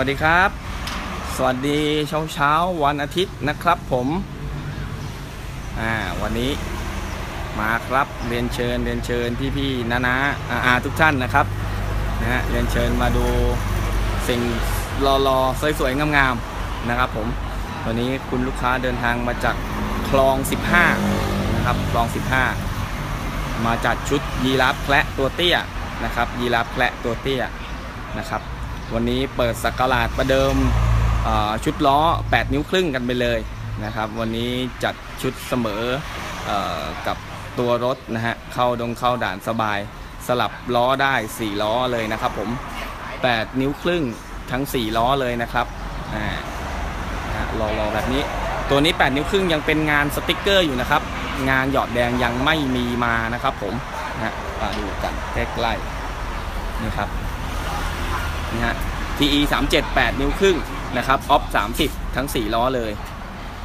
วัสดีครับ สวัสดีเช้าเช้าวันอาทิตย์นะครับผมอ่าวันนี้มาครับเรียนเชิญเรียนเชิญพี่พี่นานาอาอาทุกท่านนะครับนะฮะเรียนเชิญมาดูสิ่งรอๆสวยๆงามๆนะครับผมวันนี้คุณลูกค้าเดินทางมาจากคลอง 15นะครับคลอง 15 มาจัดชุดยีราฟแคระตัวเตี้ยนะครับยีราฟแคระตัวเตี้ยนะครับ วันนี้เปิดสักราชประเดิมชุดล้อ 8 นิ้วครึ่งกันไปเลยนะครับ วันนี้จัดชุดเสมออกับตัวรถนะฮะเข้าดงเข้าด่านสบาย สลับล้อได้ 4 ล้อเลยนะครับผม 8 นิ้วครึ่งทั้ง 4 ล้อเลยนะครับอ่าฮะรอแบบนี้ ตัวนี้ 8 นิ้วครึ่งยังเป็นงานสติกเกอร์อยู่นะครับ งานหยอดแดงยังไม่มีมานะครับผมนะฮะมาดูกันใกล้ๆนี่ครับ นะฮะ TE 37 8 นิ้วครึ่งนะครับออฟ30 ทั้ง 4 ล้อเลย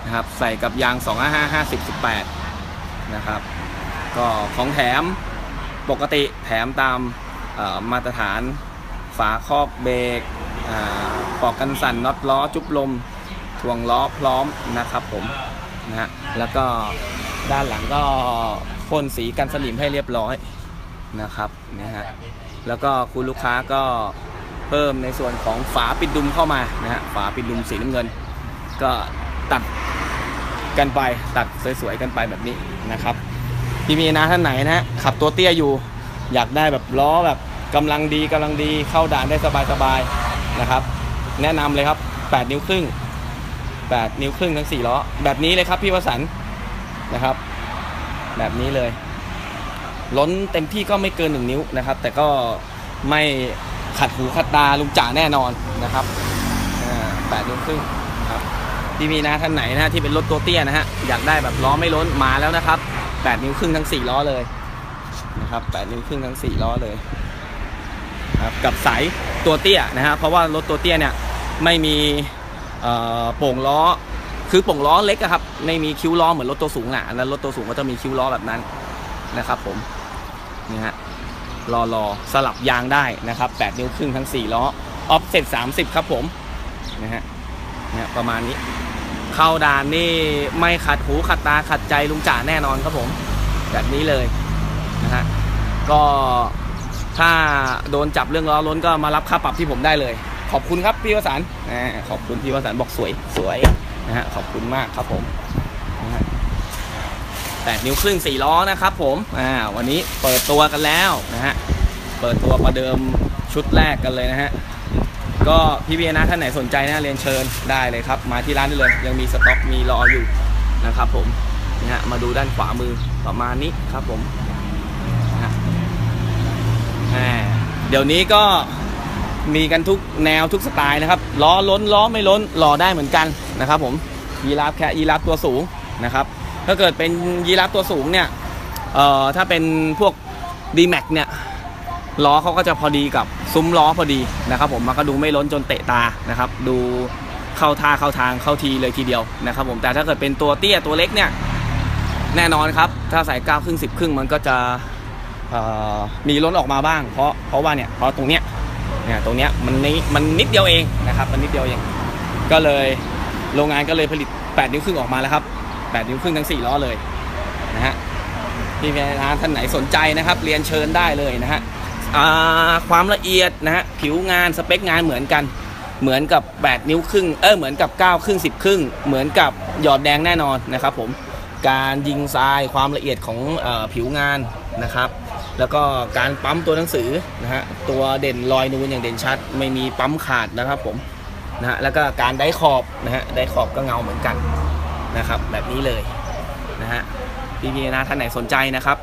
นะครับ ใส่กับยาง 255 50 18 นะครับ ก็ของแถมปกติแถมตามมาตรฐานฝาครอบเบรกปลอกกันสั่นน็อตล้อจุบลมถ่วงล้อพร้อมนะครับผมนะฮะแล้วก็ด้านหลังก็พ่นสีกันสนิมให้เรียบร้อยนะครับนะฮะแล้วก็คุณลูกค้าก็ เพิ่มในส่วนของฝาปิดดุมเข้ามานะฮะฝาปิดดุมสีน้ำเงิน ก็ตัดกันไปตัดสวยๆกันไปแบบนี้นะครับพี่มีนะท่านไหนนะฮะขับตัวเตี้ยอยู่ อยากได้แบบล้อแบบกำลังดีกำลังดีเข้าด่านได้สบายๆนะครับ แนะนำเลยครับ 8 นิ้วครึ่ง 8 นิ้วครึ่งทั้ง 4 ล้อ แบบนี้เลยครับพี่วสันนะครับ แบบนี้เลย ล้นเต็มที่ก็ไม่เกิน 1 นิ้วนะครับ แต่ก็ไม่ ขัดหูขัดตาลุงจ่าแน่นอนนะครับแปดนิ้วครึ่งครับที่มีนะท่านไหนนะที่เป็นรถตัวเตี้ยนะฮะอยากได้แบบล้อไม่ล้นมาแล้วนะครับแปดนิ้วครึ่งทั้งสี่ล้อเลยนะครับแปดนิ้วครึ่งทั้งสี่ล้อเลยครับกับสายตัวเตี้ยนะฮะเพราะว่ารถตัวเตี้ยเนี่ยไม่มีโป่งล้อคือโป่งล้อเล็กอะครับไม่มีคิ้วล้อเหมือนรถตัวสูงอะแล้วรถตัวสูงก็จะมีคิ้วล้อแบบนั้นนะครับผมนี่ฮะ รอรอสลับยางได้นะครับ 8 นิ้วครึ่งทั้ง 4 ล้อออฟเซ็ต30 ครับผมนะฮะเนี่ยประมาณนี้ เข้าด่านนี่ไม่ขัดหูขัดตาขัดใจลุงจ่าแน่นอนครับผม แบบนี้เลยนะฮะก็ถ้าโดนจับเรื่องล้อล้นก็มารับค่าปรับที่ผมได้เลย ขอบคุณครับพี่วสันต์อ่าขอบคุณพี่วสันบอกสวยสวยนะฮะขอบคุณมากครับผมนะฮะ แนิ้วครึ่งสี่ล้อนะครับผมอ่าวันนี้เปิดตัวกันแล้วนะฮะ เปิดตัวประเดิมชุดแรกกันเลยนะฮะ ก็พี่เบียนะท่านไหนสนใจนะเรียนเชิญได้เลยครับ มาที่ร้านได้เลย ยังมีสต็อกมีรออยู่นะครับผมนะฮะมาดูด้านขวามือประมาณนี้ครับผมเดี๋ยวนี้ก็มีกันทุกแนวทุกสไตล์นะครับล้อล้นล้อไม่ล้นรอได้เหมือนกันนะครับผมยีราฟแค่ยีราฟตัวสูงนะครับ ถ้าเกิดเป็นยีราฟตัวสูงเนี่ยเอ่อถ้าเป็นพวก d m a x เนี่ยล้อเขาก็จะพอดีกับซุ้มล้อพอดีนะครับ ผมมันก็ดูไม่ล้นจนเตะตานะครับ ดูเข้าท่าเข้าทางเข้าทีเลยทีเดียวนะครับ ผมแต่ถ้าเกิดเป็นตัวเตี้ยตัวเล็กเนี่ยแน่นอนครับ ถ้าใส่เก้าครึ่งสิบครึ่งมันก็จะมีล้นออกมาบ้าง เพราะเพราะว่าเนี่ยเพราะตรงเนี้ยเนี่ยตรงเนี้ยมันนิมันนิดเดียวเองนะครับ มันนิดเดียวเอง ก็เลยโรงงานก็เลยผลิต 8 นิ้วครึ่งออกมาแล้วครับ 8 นิ้วครึ่งทั้ง 4 ล้อเลยนะฮะพี่แม่นท่านไหนสนใจนะครับ เรียนเชิญได้เลยนะฮะความละเอียดนะฮะผิวงานสเปคงานเหมือนกัน เหมือนกับ 8 นิ้วครึ่งเออเหมือนกับ 9 ครึ่ง 10 ครึ่ง เหมือนกับหยอดแดงแน่นอนนะครับผมการยิงทรายความละเอียดของออผิวงานนะครับ แล้วก็การปั๊มตัวหนังสือนะฮะตัวเด่นรอยนูนอย่างเด่นชัด ไม่มีปั๊มขาดนะครับผมนะฮะแล้วก็การได้ขอบนะฮะได้ขอบก็เงาเหมือนกัน นะครับแบบนี้เลยนะฮะพี่พีนะท่านไหนสนใจนะครับ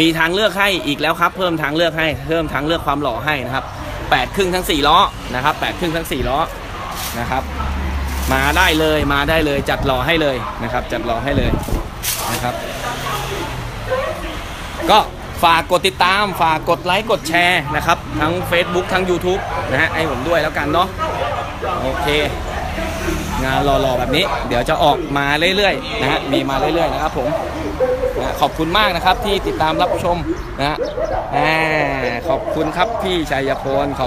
มีทางเลือกให้อีกแล้วครับ เพิ่มทางเลือกให้เพิ่มทางเลือกความหล่อให้นะครับแปดครึ่งทั้งสี่ล้อนะครับแปดครึ่งทั้งสี่ล้อนะครับมาได้เลยมาได้เลยจัดหล่อให้เลยนะครับ จัดหล่อให้เลยนะครับ ก็ฝากกดติดตามฝากกดไลค์กดแชร์นะครับ ทั้ง Facebook ทั้ง YouTube นะฮะให้ผมด้วยแล้วกันเนาะโอเค งานรอๆแบบนี้ เดี๋ยวจะออกมาเรื่อยๆนะฮะมีมาเรื่อยๆนะครับผมนะขอบคุณมากนะครับที่ติดตามรับชมนะฮะขอบคุณครับพี่ชัยพลขอบ